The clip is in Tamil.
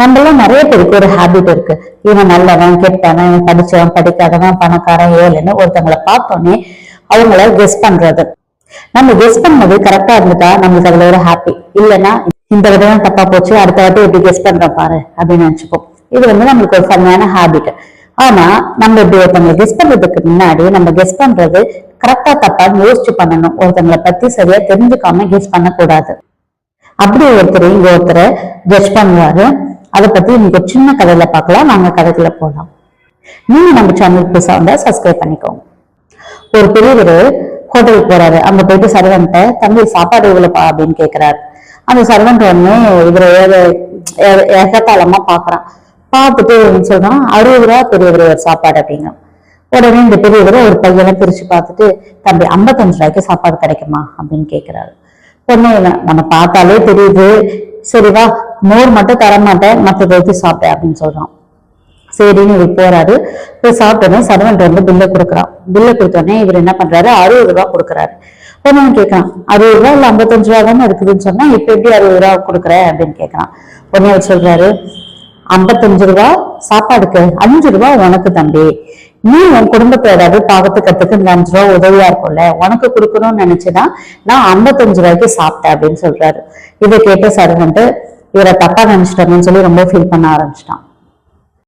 நம்மள நிறைய பேருக்கு ஒரு ஹாபிட் இருக்கு. இவன் நல்லவன் கெட்டவன் இவன் படிச்சவன் படிக்காதவன் பணக்காரன் ஏழுன்னு ஒருத்தவங்களை பார்த்தோன்னே அவங்கள கெஸ் பண்றது. நம்ம கெஸ் பண்ணது கரெக்டா இருந்துட்டா நம்மளுக்கு அதுல ஒரு ஹாப்பி இல்லைன்னா இந்த விதம் தப்பா போச்சு அடுத்த வாட்டி எப்படி கெஸ் பண்றோம் பாரு அப்படின்னு நினைச்சுப்போம். இது வந்து நம்மளுக்கு ஒரு ஃபன்னான ஹாபிட் ஆனா நம்ம இப்படி ஒருத்தவங்களை கெஸ் பண்றதுக்கு முன்னாடி நம்ம கெஸ் பண்றது கரெக்டா தப்பான்னு யோசிச்சு பண்ணணும். ஒருத்தவங்களை பத்தி சரியா தெரிஞ்சுக்காம கெஸ் பண்ணக்கூடாது. அப்படி ஒருத்தர் இங்க ஒருத்தரை ஜட்ஜ் பண்ணுவாரு. அதை பத்தி இன்னைக்கு சின்ன கதையில பார்க்கலாம் நாங்க கதைக்குள்ள போலாம். நீங்க நம்ம சேனல் புதுசா வந்தா சப்ஸ்கிரைப் பண்ணிக்கோங்க. ஒரு பெரியவர் ஹோட்டலுக்கு போறாரு. அங்க போயிட்டு சர்வன்ட்ட தம்பி சாப்பாடு இவ்வளவு அப்படின்னு கேக்குறாரு. அந்த சர்வன்ட் ஒண்ணு இவரை ஏகத்தாளமா பாக்குறான். பார்த்துட்டு சொல்றான் அறுபது ரூபா பெரியவர் ஒரு சாப்பாடு அப்படிங்க உடனே இந்த பெரியவர் ஒரு பையனை பிரிச்சு பார்த்துட்டு தம்பி ஐம்பத்தஞ்சு ரூபாய்க்கு சாப்பாடு கிடைக்குமா? அப்படின்னு கேக்குறாரு. பொண்ணு நம்ம பார்த்தாலே தெரியுது. சரி வா மோர் மட்டும் தர மாட்டேன் மற்ற சாப்பிட்டேன் அப்படின்னு சொல்றான். சரின்னு இவர் போறாரு. போய் சாப்பிட்டோன்னே சர்வெண்ட் வந்து பில்லை கொடுக்குறான். பில்லை கொடுத்தோடனே இவர் என்ன பண்றாரு? அறுபது ரூபாய் கொடுக்குறாரு. உடனே அவன் கேட்கறான் அறுபது ரூபா இல்ல ஐம்பத்தஞ்சு ரூபா தானே இருக்குதுன்னு சொன்னா இப்ப எப்படி அறுபது ரூபா கொடுக்குற அப்படின்னு கேட்கறான் உடனே அவர் சொல்றாரு ஐம்பத்தஞ்சு ரூபா சாப்பாடுக்கு அஞ்சு ரூபா உனக்கு தம்பி. நீ உன் குடும்பத்தை ஏதாவது பாகத்துக்கிறதுக்கு இந்த அஞ்சு ரூபா உதவியா இருக்கும்ல. உனக்கு கொடுக்கணும்னு நினைச்சுதான் நான் ஐம்பத்தஞ்சு ரூபாய்க்கு சாப்பிட்டேன் அப்படின்னு சொல்றாரு. இதை கேட்ட சர்வன்ட்டு இவரை தப்பா நினைச்சிட்டோம்னு சொல்லி ரொம்ப ஃபீல் பண்ண ஆரம்பிச்சிட்டான்.